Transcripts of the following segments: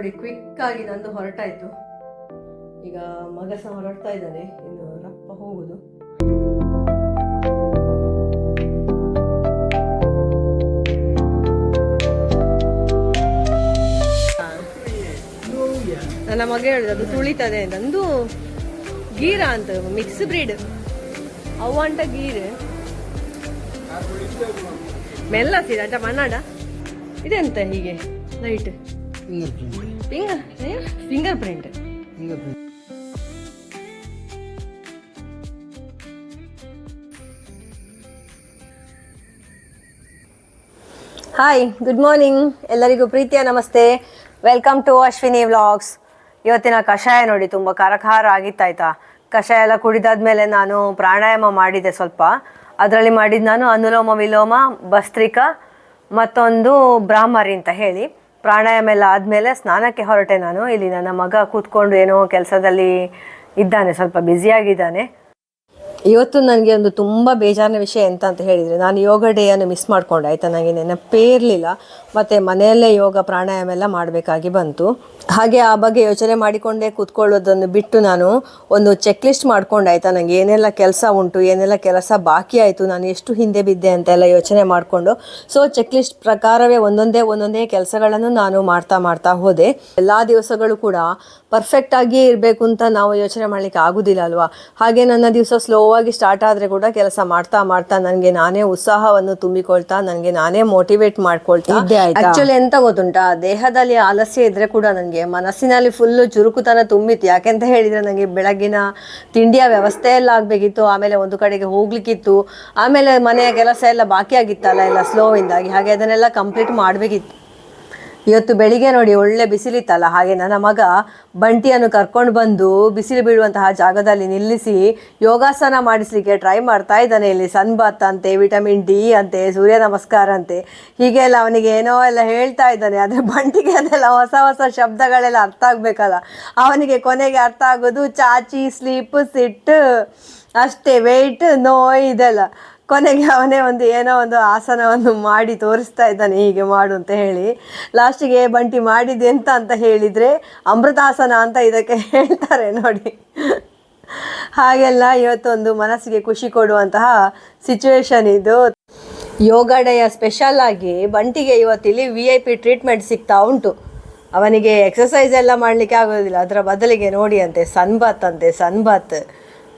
ನೋಡಿ ಕ್ವಿಕ್ ಆಗಿ ನಂದು ಹೊರಟಾಯ್ತು. ಈಗ ಮಗ ಸಹ ಹೊರಡ್ತಾ ಇದ್ದಾನೆ. ಇನ್ನು ರಪ್ಪ ಹೋಗುದು. ನನ್ನ ಮಗ ಹೇಳಿದ, ಅದು ತುಳಿತದೆ. ನಂದು ಗೀರಾ ಅಂತ ಮಿಕ್ಸ್ ಬ್ರೀಡ್ ಅವಂಟ ಗೀರ್. ಮೆಲ್ಲ ಸೀದ ಮಣ್ಣಾಡ. ಇದೆಂತ ಹೀಗೆ? Light finger print finger finger print finger print hi good morning ಎಲ್ಲರಿಗೂ ಪ್ರೀತಿಯ ನಮಸ್ತೆ. ವೆಲ್ಕಮ್ ಟು ಅಶ್ವಿನಿ ವ್ಲಾಗ್ಸ್ ಇವತ್ತಿನ ಕಷಾಯ ನೋಡಿ ತುಂಬ ಖಾರ ಖಾರ ಆಗಿತ್ತಾಯ್ತಾ ಕಷಾಯ ಎಲ್ಲ ಕುಡಿದಾದ್ಮೇಲೆ ನಾನು ಪ್ರಾಣಾಯಾಮ ಮಾಡಿದೆ ಸ್ವಲ್ಪ. ಅದರಲ್ಲಿ ಮಾಡಿದ್ದು ನಾನು ಅನುಲೋಮ ವಿಲೋಮ ಭಸ್ತ್ರಿಕ ಮತ್ತೊಂದು ಬ್ರಾಹ್ಮರಿ ಅಂತ ಹೇಳಿ. ಪ್ರಾಣಾಯಾಮ ಎಲ್ಲ ಆದಮೇಲೆ ಸ್ನಾನಕ್ಕೆ ಹೊರಟೆ ನಾನು. ಇಲ್ಲಿ ನನ್ನ ಮಗ ಕೂತ್ಕೊಂಡು ಏನೋ ಕೆಲಸದಲ್ಲಿ ಇದ್ದಾನೆ, ಸ್ವಲ್ಪ ಬ್ಯುಸಿಯಾಗಿದ್ದಾನೆ ಇವತ್ತು ನನಗೆ ಒಂದು ತುಂಬ ಬೇಜಾರಿನ ವಿಷಯ ಎಂತ ಅಂತ ಹೇಳಿದರೆ, ನಾನು ಯೋಗ ಡೇಯನ್ನು ಮಿಸ್ ಮಾಡಿಕೊಂಡೆ, ಆಯಿತಾ? ನನಗೆ ನೆನಪೇ ಇರಲಿಲ್ಲ. ಮತ್ತು ಮನೆಯಲ್ಲೇ ಯೋಗ ಪ್ರಾಣಾಯಾಮ ಎಲ್ಲ ಮಾಡಬೇಕಾಗಿ ಬಂತು. ಹಾಗೆ ಆ ಬಗ್ಗೆ ಯೋಚನೆ ಮಾಡಿಕೊಂಡೇ ಕೂತ್ಕೊಳ್ಳೋದನ್ನು ಬಿಟ್ಟು ನಾನು ಒಂದು ಚೆಕ್ ಲಿಸ್ಟ್ ಮಾಡ್ಕೊಂಡೆ, ಆಯಿತಾ? ನನಗೆ ಏನೆಲ್ಲ ಕೆಲಸ ಉಂಟು, ಏನೆಲ್ಲ ಕೆಲಸ ಬಾಕಿ ಆಯಿತು, ನಾನು ಎಷ್ಟು ಹಿಂದೆ ಬಿದ್ದೆ ಅಂತೆಲ್ಲ ಯೋಚನೆ ಮಾಡಿಕೊಂಡು ಸೊ ಚೆಕ್ ಲಿಸ್ಟ್ ಪ್ರಕಾರವೇ ಒಂದೊಂದೇ ಒಂದೊಂದೇ ಕೆಲಸಗಳನ್ನು ನಾನು ಮಾಡ್ತಾ ಮಾಡ್ತಾ ಹೋದೆ. ಎಲ್ಲ ದಿವಸಗಳು ಕೂಡ ಪರ್ಫೆಕ್ಟಾಗಿಯೇ ಇರಬೇಕು ಅಂತ ನಾವು ಯೋಚನೆ ಮಾಡಲಿಕ್ಕೆ ಆಗೋದಿಲ್ಲ ಅಲ್ವಾ? ಹಾಗೆ ನನ್ನ ದಿವಸ ಸ್ಲೋ ಆಗಿ ಸ್ಟಾರ್ಟ್ ಆದರೆ ಕೂಡ ಕೆಲಸ ಮಾಡ್ತಾ ಮಾಡ್ತಾ ನನಗೆ ನಾನೇ ಉತ್ಸಾಹವನ್ನು ತುಂಬಿಕೊಳ್ತಾ ನನಗೆ ನಾನೇ ಮೋಟಿವೇಟ್ ಮಾಡ್ಕೊಳ್ತಾ. ಆಕ್ಚುಲಿ ಎಂತ ಗೊತ್ತುಂಟಾ? ದೇಹದಲ್ಲಿ ಆಲಸ್ಯ ಇದ್ರೆ ಕೂಡ ನನಗೆ ಮನಸ್ಸಿನಲ್ಲಿ ಫುಲ್ಲು ಚುರುಕುತನ ತುಂಬಿತ್ತು. ಯಾಕೆಂತ ಹೇಳಿದ್ರೆ ನನಗೆ ಬೆಳಗಿನ ತಿಂಡಿಯ ವ್ಯವಸ್ಥೆ ಎಲ್ಲ ಆಗಬೇಕಿತ್ತು. ಆಮೇಲೆ ಒಂದು ಕಡೆಗೆ ಹೋಗ್ಲಿಕ್ಕಿತ್ತು. ಆಮೇಲೆ ಮನೆಯ ಕೆಲಸ ಎಲ್ಲ ಬಾಕಿ ಆಗಿತ್ತಲ್ಲ ಎಲ್ಲ ಸ್ಲೋ ಇಂದಾಗಿ. ಹಾಗೆ ಅದನ್ನೆಲ್ಲ ಕಂಪ್ಲೀಟ್ ಮಾಡಬೇಕಿತ್ತು. ಇವತ್ತು ಬೆಳಿಗ್ಗೆ ನೋಡಿ ಒಳ್ಳೆ ಬಿಸಿಲಿತ್ತಲ್ಲ? ಹಾಗೆ ನನ್ನ ಮಗ ಬಂಟಿಯನ್ನು ಕರ್ಕೊಂಡು ಬಂದು ಬಿಸಿಲು ಬೀಳುವಂತಹ ಜಾಗದಲ್ಲಿ ನಿಲ್ಲಿಸಿ ಯೋಗಾಸನ ಮಾಡಿಸ್ಲಿಕ್ಕೆ ಟ್ರೈ ಮಾಡ್ತಾ ಇದ್ದಾನೆ ಇಲ್ಲಿ. ಸನ್ ಬಾತ್ ಅಂತೆ ವಿಟಮಿನ್ ಡಿ ಅಂತೆ, ಸೂರ್ಯ ನಮಸ್ಕಾರ ಅಂತೆ. ಹೀಗೆಲ್ಲ ಅವನಿಗೆ ಏನೋ ಎಲ್ಲ ಹೇಳ್ತಾ ಇದ್ದಾನೆ. ಆದರೆ ಬಂಟಿಗೆ ಅದೆಲ್ಲ ಹೊಸ ಹೊಸ ಶಬ್ದಗಳೆಲ್ಲ ಅರ್ಥ ಆಗಬೇಕಲ್ಲ. ಅವನಿಗೆ ಕೊನೆಗೆ ಅರ್ಥ ಆಗೋದು ಚಾಚಿ ಸ್ಲೀಪ್ ಸಿಟ್ಟು ಅಷ್ಟೇ ವೆಯ್ಟ್ ನೋ ಇದೆಲ್ಲ. ಕೊನೆಗೆ ಅವನೇ ಒಂದು ಏನೋ ಒಂದು ಆಸನವನ್ನು ಮಾಡಿ ತೋರಿಸ್ತಾ ಇದ್ದಾನೆ, ಹೀಗೆ ಮಾಡು ಅಂತ ಹೇಳಿ. ಲಾಸ್ಟಿಗೆ ಬಂಟಿ ಮಾಡಿದೆ ಎಂತ? ಅಂತ ಹೇಳಿದರೆ, ಅಮೃತಾಸನ ಅಂತ ಇದಕ್ಕೆ ಹೇಳ್ತಾರೆ ನೋಡಿ. ಹಾಗೆಲ್ಲ ಇವತ್ತೊಂದು ಮನಸ್ಸಿಗೆ ಖುಷಿ ಕೊಡುವಂತಹ ಸಿಚುವೇಶನ್ ಇದು. ಯೋಗ ಡೇಯ ಸ್ಪೆಷಲ್ ಆಗಿ ಬಂಟಿಗೆ ಇವತ್ತಿಲ್ಲಿ ವಿ ಐ ಪಿ ಟ್ರೀಟ್ಮೆಂಟ್ ಸಿಗ್ತಾ ಉಂಟು. ಅವನಿಗೆ ಎಕ್ಸಸೈಸ್ ಎಲ್ಲ ಮಾಡಲಿಕ್ಕೆ ಆಗೋದಿಲ್ಲ. ಅದರ ಬದಲಿಗೆ ನೋಡಿ ಅಂತೆ ಸನ್ಬಾತ್ ಅಂತೆ ಸನ್ಬಾತ್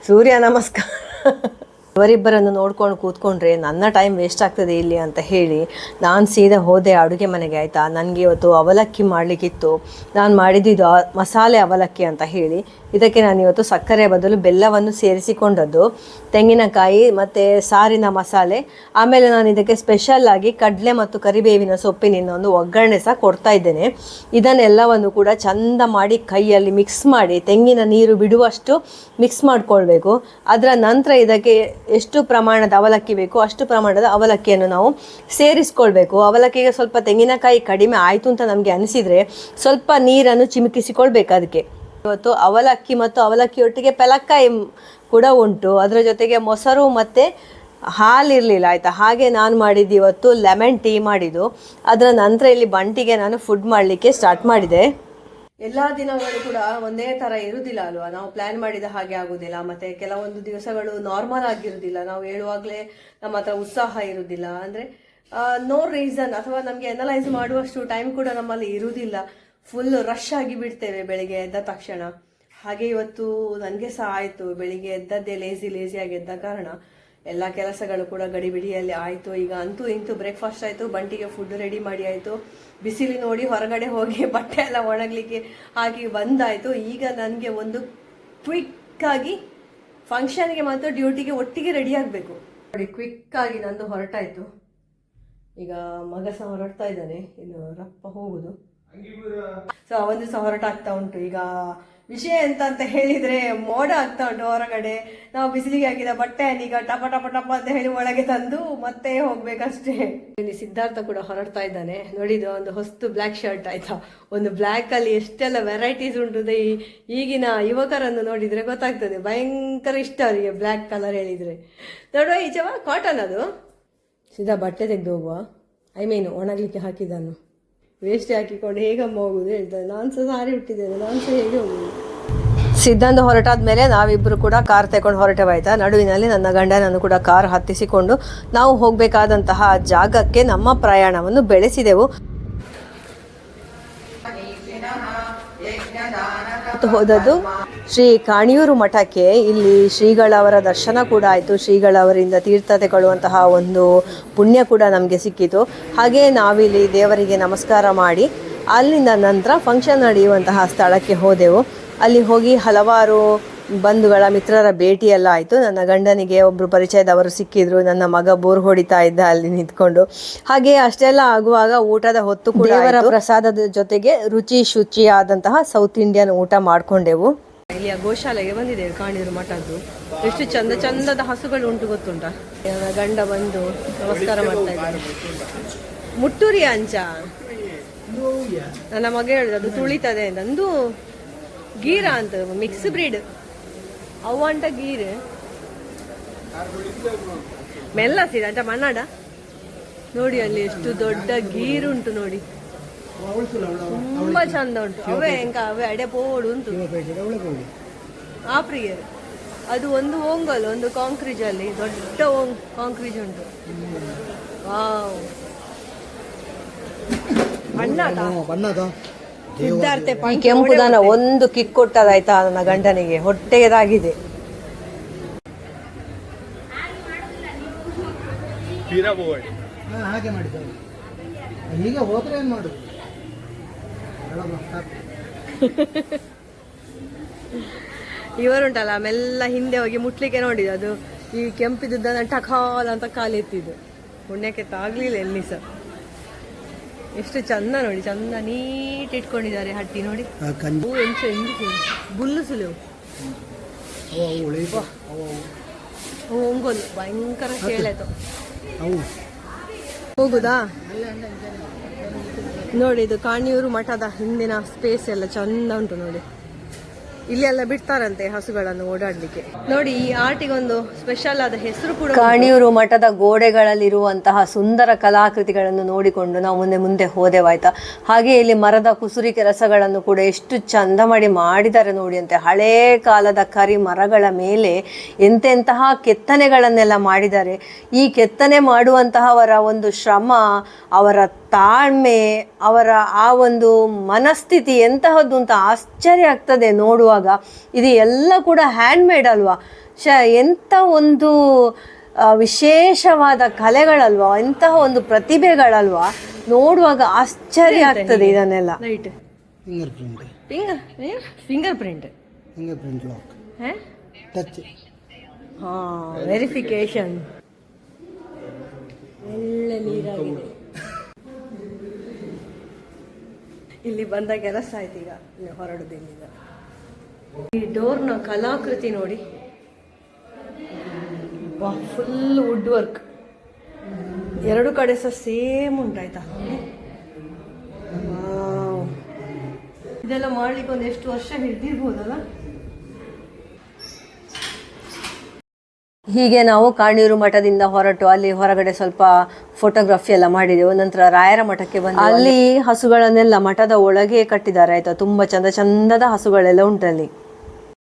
ಸೂರ್ಯ ನಮಸ್ಕಾರ. ಇವರಿಬ್ಬರನ್ನು ನೋಡ್ಕೊಂಡು ಕೂತ್ಕೊಂಡ್ರೆ ನನ್ನ ಟೈಮ್ ವೇಸ್ಟ್ ಆಗ್ತದೆ ಇಲ್ಲಿ ಅಂತ ಹೇಳಿ ನಾನು ಸೀದಾ ಹೋದೆ ಅಡುಗೆ ಮನೆಗೆ ಆಯಿತಾ? ನನಗೆ ಇವತ್ತು ಅವಲಕ್ಕಿ ಮಾಡಲಿಕ್ಕಿತ್ತು. ನಾನು ಮಾಡಿದ್ದು ಮಸಾಲೆ ಅವಲಕ್ಕಿ ಅಂತ ಹೇಳಿ. ಇದಕ್ಕೆ ನಾನು ಇವತ್ತು ಸಕ್ಕರೆ ಬದಲು ಬೆಲ್ಲವನ್ನು ಸೇರಿಸಿಕೊಂಡದ್ದು. ತೆಂಗಿನಕಾಯಿ ಮತ್ತು ಸಾರಿನ ಮಸಾಲೆ. ಆಮೇಲೆ ನಾನು ಇದಕ್ಕೆ ಸ್ಪೆಷಲ್ ಆಗಿ ಕಡಲೆ ಮತ್ತು ಕರಿಬೇವಿನ ಸೊಪ್ಪಿನಿಂದ ಒಂದು ಒಗ್ಗರಣೆ ಸಹ ಕೊಡ್ತಾ ಇದ್ದೇನೆ. ಇದನ್ನೆಲ್ಲವನ್ನು ಕೂಡ ಚಂದ ಮಾಡಿ ಕೈಯಲ್ಲಿ ಮಿಕ್ಸ್ ಮಾಡಿ, ತೆಂಗಿನ ನೀರು ಬಿಡುವಷ್ಟು ಮಿಕ್ಸ್ ಮಾಡಿಕೊಳ್ಬೇಕು. ಅದರ ನಂತರ ಇದಕ್ಕೆ ಎಷ್ಟು ಪ್ರಮಾಣದ ಅವಲಕ್ಕಿ ಬೇಕು, ಅಷ್ಟು ಪ್ರಮಾಣದ ಅವಲಕ್ಕಿಯನ್ನು ನಾವು ಸೇರಿಸ್ಕೊಳ್ಬೇಕು. ಅವಲಕ್ಕಿಗೆ ಸ್ವಲ್ಪ ತೆಂಗಿನಕಾಯಿ ಕಡಿಮೆ ಆಯಿತು ಅಂತ ನಮಗೆ ಅನಿಸಿದರೆ ಸ್ವಲ್ಪ ನೀರನ್ನು ಚಿಮುಕಿಸಿಕೊಳ್ಬೇಕು ಅದಕ್ಕೆ. ಇವತ್ತು ಅವಲಕ್ಕಿ ಮತ್ತು ಅವಲಕ್ಕಿಯೊಟ್ಟಿಗೆ ಪೆಲಕ್ಕಾಯಿ ಕೂಡ ಉಂಟು. ಅದರ ಜೊತೆಗೆ ಮೊಸರು ಮತ್ತು ಹಾಲಿರಲಿಲ್ಲ ಆಯಿತಾ? ಹಾಗೆ ನಾನು ಮಾಡಿದ್ದು ಇವತ್ತು ಲೆಮನ್ ಟೀ ಮಾಡಿದ್ದು. ಅದರ ನಂತರ ಇಲ್ಲಿ ಬಂಟಿಗೆ ನಾನು ಫುಡ್ ಮಾಡಲಿಕ್ಕೆ ಸ್ಟಾರ್ಟ್ ಮಾಡಿದೆ. ಎಲ್ಲ ದಿನಗಳು ಕೂಡ ಒಂದೇ ತರ ಇರುವುದಿಲ್ಲ ಅಲ್ವಾ? ನಾವು ಪ್ಲಾನ್ ಮಾಡಿದ ಹಾಗೆ ಆಗುದಿಲ್ಲ, ಮತ್ತೆ ಕೆಲವೊಂದು ದಿವಸಗಳು ನಾರ್ಮಲ್ ಆಗಿರುವುದಿಲ್ಲ ನಾವು ಹೇಳುವಾಗಲೇ ನಮ್ಮ ಹತ್ರ ಉತ್ಸಾಹ ಇರುವುದಿಲ್ಲ ಅಂದ್ರೆ ನೋ ರೀಸನ್ ಅಥವಾ ನಮಗೆ ಅನಲೈಸ್ ಮಾಡುವಷ್ಟು ಟೈಮ್ ಕೂಡ ನಮ್ಮಲ್ಲಿ ಇರುವುದಿಲ್ಲ ಫುಲ್ ರಶ್ ಆಗಿ ಬಿಡ್ತೇವೆ ಬೆಳಿಗ್ಗೆ ಎದ್ದ ತಕ್ಷಣ. ಹಾಗೆ ಇವತ್ತು ನನಗೆ ಸಹ ಆಯಿತು. ಬೆಳಿಗ್ಗೆ ಎದ್ದದ್ದೇ ಲೇಸಿ ಲೇಸಿಯಾಗಿ ಎದ್ದ ಕಾರಣ. ಎಲ್ಲ ಕೆಲಸಗಳು ಕೂಡ ಗಡಿಬಿಡಿಯಲ್ಲಿ ಆಯಿತು. ಈಗ ಅಂತೂ ಇಂತೂ ಬ್ರೇಕ್ಫಾಸ್ಟ್ ಆಯಿತು ಬಂಟಿಗೆ ಫುಡ್ ರೆಡಿ ಮಾಡಿ ಆಯಿತು. ಬಿಸಿಲಿ ನೋಡಿ ಹೊರಗಡೆ ಹೋಗಿ ಬಟ್ಟೆ ಎಲ್ಲ ಒಣಗಲಿಕ್ಕೆ ಹಾಕಿ ಬಂದಾಯಿತು. ಈಗ ನನಗೆ ಒಂದು ಕ್ವಿಕ್ ಆಗಿ ಫಂಕ್ಷನ್ಗೆ ಮತ್ತು ಡ್ಯೂಟಿಗೆ ಒಟ್ಟಿಗೆ ರೆಡಿ ಆಗಬೇಕು. ನೋಡಿ ಕ್ವಿಕ್ ಆಗಿ ನಂದು ಹೊರಟಾಯಿತು. ಈಗ ಮಗ ಸಹ ಹೊರಡ್ತಾ ಇದ್ದಾನೆ. ಇನ್ನು ರಪ್ಪ ಹೋಗುದು. ಸೊ ಅವನು ಸಹ ಹೊರಟಾಗ್ತಾ ಉಂಟು. ಈಗ ವಿಷಯ ಎಂತ ಅಂತ ಹೇಳಿದ್ರೆ ಮೋಡ ಆಗ್ತಾ ಉಂಟು ಹೊರಗಡೆ. ನಾವು ಬಿಸಿಲಿಗೆ ಹಾಕಿದ ಬಟ್ಟೆ, ಈಗ ಟಪ ಟಪ ಟಪ ಅಂತ ಹೇಳಿ ಒಳಗೆ ತಂದು ಮತ್ತೆ ಹೋಗ್ಬೇಕಷ್ಟೇ. ಇಲ್ಲಿ ಸಿದ್ಧಾರ್ಥ ಕೂಡ ಹೊರಡ್ತಾ ಇದ್ದಾನೆ. ನೋಡಿದ ಒಂದು ಹೊಸ್ತು ಬ್ಲ್ಯಾಕ್ ಶರ್ಟ್ ಆಯ್ತಾ? ಒಂದು ಬ್ಲ್ಯಾಕ್ ಅಲ್ಲಿ ಎಷ್ಟೆಲ್ಲ ವೆರೈಟೀಸ್ ಉಂಟು ಈಗಿನ ಯುವಕರನ್ನು ನೋಡಿದ್ರೆ ಗೊತ್ತಾಗ್ತದೆ. ಭಯಂಕರ ಇಷ್ಟ ಅವರಿಗೆ ಬ್ಲ್ಯಾಕ್ ಕಲರ್ ಹೇಳಿದ್ರೆ. ನೋಡುವ ಈಚವ ಕಾಟನ್ ಅದು. ಸೀದಾ ಬಟ್ಟೆ ತೆಗೆದು ಹೋಗುವ. ಐ ಮೀನ್ ಒಣಗಲಿಕ್ಕೆ ಹಾಕಿದನ್ನು ವೇಸ್ಟ್ ಹಾಕಿಕೊಂಡು ಹೇಗಮ್ಮ ಹೋಗುದು ಹೇಳ್ತಾರೆ ನಾನು ಸಹ ಸಾರಿ ಹುಟ್ಟಿದ್ದೇನೆ ನಾನು ಸಹ ಹೇಗೆ ಹೋಗುದು? ಸಿದ್ಧಾಂತ ಹೊರಟಾದ್ಮೇಲೆ ನಾವಿಬ್ಬರು ಕೂಡ ಕಾರ್ ತಗೊಂಡು ಹೊರಟವಾಯ್ತಾ ನಡುವಿನಲ್ಲಿ ನನ್ನ ಗಂಡನನ್ನು ಕೂಡ ಕಾರ್ ಹತ್ತಿಸಿಕೊಂಡು ನಾವು ಹೋಗಬೇಕಾದಂತಹ ಜಾಗಕ್ಕೆ ನಮ್ಮ ಪ್ರಯಾಣವನ್ನು ಬೆಳೆಸಿದೆವು. ಹೋದದ್ದು ಶ್ರೀ ಕಾಣಿಯೂರು ಮಠಕ್ಕೆ. ಇಲ್ಲಿ ಶ್ರೀಗಳವರ ದರ್ಶನ ಕೂಡ ಆಯಿತು. ಶ್ರೀಗಳವರಿಂದ ತೀರ್ಥ ತಗೊಳ್ಳುವಂತಹ ಒಂದು ಪುಣ್ಯ ಕೂಡ ನಮಗೆ ಸಿಕ್ಕಿತು. ಹಾಗೆ ನಾವಿಲ್ಲಿ ದೇವರಿಗೆ ನಮಸ್ಕಾರ ಮಾಡಿ ಅಲ್ಲಿಂದ ನಂತರ ಫಂಕ್ಷನ್ ನಡೆಯುವಂತಹ ಸ್ಥಳಕ್ಕೆ ಹೋದೆವು. ಅಲ್ಲಿ ಹೋಗಿ ಹಲವಾರು ಬಂಧುಗಳ ಮಿತ್ರರ ಭೇಟಿಯೆಲ್ಲ ಆಯಿತು. ನನ್ನ ಗಂಡನಿಗೆ ಒಬ್ಬರು ಪರಿಚಯದವರು ಸಿಕ್ಕಿದ್ರು. ನನ್ನ ಮಗ ಬೋರ್ ಹೊಡಿತಾ ಇದ್ದ ಅಲ್ಲಿ ನಿಂತ್ಕೊಂಡು. ಹಾಗೆ ಅಷ್ಟೆಲ್ಲ ಆಗುವಾಗ ಊಟದ ಹೊತ್ತು ಕೂಡ ದೇವರ ಪ್ರಸಾದದ ಜೊತೆಗೆ ರುಚಿ ಶುಚಿಯಾದಂತಹ ಸೌತ್ ಇಂಡಿಯನ್ ಊಟ ಮಾಡ್ಕೊಂಡೆವು. ಇಲ್ಲಿ ಗೋಶಾಲೆಗೆ ಬಂದಿದ್ದೇವೆ ಕಾಣಿದ್ರು ಮಠದ್ದು. ಎಷ್ಟು ಚಂದ ಚಂದದ ಹಸುಗಳು ಉಂಟು ಗೊತ್ತುಂಟ? ಗಂಡ ಬಂದು ನಮಸ್ಕಾರ ಮಾಡ್ತಾ ಇದ್ದಾರೆ ಮುಟ್ಟೂರಿ ಅಂಚ. ನನ್ನ ಮಗ ಹೇಳಿದ ಅದು ತುಳಿತದೆ ನಂದು ಗೀರಾ ಗೀರ ಅಂತ ಮಿಕ್ಸ್ ಬ್ರೀಡ್ ಅವು ಅಂಟ ಗೀರ್. ಮೆಲ್ಲ ಸೀರೆ ಅಂಟ ಮಣ್ಣಾಡ ನೋಡಿ ಅಲ್ಲಿ ಎಷ್ಟು ದೊಡ್ಡ ಗೀರ್ ಉಂಟು ನೋಡಿ. ತುಂಬಾ ಚಂದ ಉಂಟು. ಅವೇ ಎಂಕ, ಅವೇ ಅಡೆ ಪೋಡು ಉಂಟು. ಆ ಪ್ರಿಯರ್. ಅದು ಒಂದು ಓಂಗಲ್, ಒಂದು ಕಾಂಕ್ರೀಜ್ ಅಲ್ಲಿ, ದೊಡ್ಡ ಓಂಗ್ ಕಾಂಕ್ರೀಜ್ ಉಂಟು. ವಾವ್. ಸಿದ್ಧಾರ್ಥ ಈ ಕೆಂಪುದನ ಒಂದು ಕಿಕ್ ಕೊಟ್ಟದಾಯ್ತಾ ನನ್ನ ಗಂಡನಿಗೆ ಹೊಟ್ಟೆಗೆದಾಗಿದೆ. ಹಾಗೆ ಮಾಡಿದ್ದಾರೆ ಈಗ ಹೋದ್ರೆ ಏನು ಮಾಡುದು? ಹೇಳಮ್ಮ, ಸಾಕು. ಇವರುಂಟಲ್ಲ ಮೆಲ್ಲ ಹಿಂದೆ ಹೋಗಿ ಮುಟ್ಲಿಕ್ಕೆ ನೋಡಿದ್ದು ಅದು ಈ ಕೆಂಪಿದ್ದನ್ನ ಟಕಾಲ್ ಅಂತ ಕಾಲೆತ್ತಿದ್ದು. ಪುಣ್ಯಕ್ಕೆ ತಾಗ್ಲಿಲ್ಲ ಎಲ್ಲಿ ಸಹ ಎಷ್ಟು ಚಂದ ನೋಡಿ ಚಂದ ನೀಟ್ ಇಟ್ಕೊಂಡಿದ್ದಾರೆ ಹಟ್ಟಿ ನೋಡಿ. ಹೂ ಎಂಚ ಬುಲ್ಲು ಅವು ಅವು ಭಯಂಕರ ಕೇಳಾಯ್ತು ಹೋಗುದಾ? ನೋಡಿ ಇದು ಕಾಣಿಯೂರು ಮಠದ ಹಿಂದಿನ ಸ್ಪೇಸ್ ಎಲ್ಲ ಚಂದ ಉಂಟು ನೋಡಿ. ಇಲ್ಲಿ ಎಲ್ಲ ಬಿಡ್ತಾರಂತೆ ಹಸುಗಳನ್ನು ಓಡಾಡ್ಲಿಕ್ಕೆ. ನೋಡಿ, ಈ ಆರ್ಟಿಗೊಂದು ಸ್ಪೆಷಲ್ ಆದ ಹೆಸರು ಕೂಡ ಕಾಣಿಯೂರು ಮಠದ ಗೋಡೆಗಳಲ್ಲಿರುವಂತಹ ಸುಂದರ ಕಲಾಕೃತಿಗಳನ್ನು ನೋಡಿಕೊಂಡು ನಾವು ಮುಂದೆ ಮುಂದೆ ಹೋದೆವಾಯ್ತಾ. ಹಾಗೆ ಇಲ್ಲಿ ಮರದ ಕುಸುರಿ ಕೆಲಸಗಳನ್ನು ಕೂಡ ಎಷ್ಟು ಚಂದ ಮಾಡಿ ಮಾಡಿದ್ದಾರೆ ನೋಡಿ ಅಂತೆ ಹಳೇ ಕಾಲದ ಕರಿ ಮರಗಳ ಮೇಲೆ ಎಂತೆಂತಹ ಕೆತ್ತನೆಗಳನ್ನೆಲ್ಲ ಮಾಡಿದ್ದಾರೆ. ಈ ಕೆತ್ತನೆ ಮಾಡುವಂತಹವರ ಒಂದು ಶ್ರಮ ಅವರ ತಾಳ್ಮೆ ಅವರ ಆ ಒಂದು ಮನಸ್ಥಿತಿ ಎಂತಹದ್ದು ಅಂತ ಆಶ್ಚರ್ಯ ಆಗ್ತದೆ ನೋಡುವಾಗ. ಇದು ಎಲ್ಲ ಕೂಡ ಹ್ಯಾಂಡ್ ಮೇಡ್ ಅಲ್ವಾ? ಶ ಎಂಥ ಒಂದು ವಿಶೇಷವಾದ ಕಲೆಗಳಲ್ವಾ? ಎಂತಹ ಒಂದು ಪ್ರತಿಭೆಗಳಲ್ವಾ? ನೋಡುವಾಗ ಆಶ್ಚರ್ಯ ಆಗ್ತದೆ ಇದನ್ನೆಲ್ಲ. Finger print finger finger print finger print lock touch ಹಾ? ವೆರಿಫಿಕೇಶನ್ ಒಳ್ಳೆ ನೀರಾಗಿದೆ. ಇಲ್ಲಿ ಬಂದ ಕೆಲಸ ಆಯ್ತು ಈಗ, ಇನ್ನು ಹೊರಡುದು ಇಲ್ಲಿಂದ ಈ ಡೋರ್ನ ಕಲಾಕೃತಿ ನೋಡಿ. ಫುಲ್ ವುಡ್ ವರ್ಕ್ ಎರಡು ಕಡೆ ಸಹ ಸೇಮ್ ಉಂಟಾಯ್ತಾ. ಇದೆಲ್ಲ ಮಾಡ್ಲಿಕ್ಕೆ ಒಂದು ಎಷ್ಟು ವರ್ಷ ಹಿಡ್ದಿರ್ಬೋದಲ್ಲ? ಹೀಗೆ ನಾವು ಕಾಣೀರು ಮಠದಿಂದ ಹೊರಟು ಅಲ್ಲಿ ಹೊರಗಡೆ ಸ್ವಲ್ಪ ಫೋಟೋಗ್ರಫಿ ಎಲ್ಲ ಮಾಡಿದೆವು. ನಂತರ ರಾಯರ ಮಠಕ್ಕೆ ಬಂದು ಅಲ್ಲಿ ಹಸುಗಳನ್ನೆಲ್ಲ ಮಠದ ಒಳಗೆ ಕಟ್ಟಿದ್ದಾರೆ, ಆಯ್ತಾ? ತುಂಬಾ ಚಂದ ಚಂದದ ಹಸುಗಳೆಲ್ಲ ಉಂಟಲ್ಲಿ.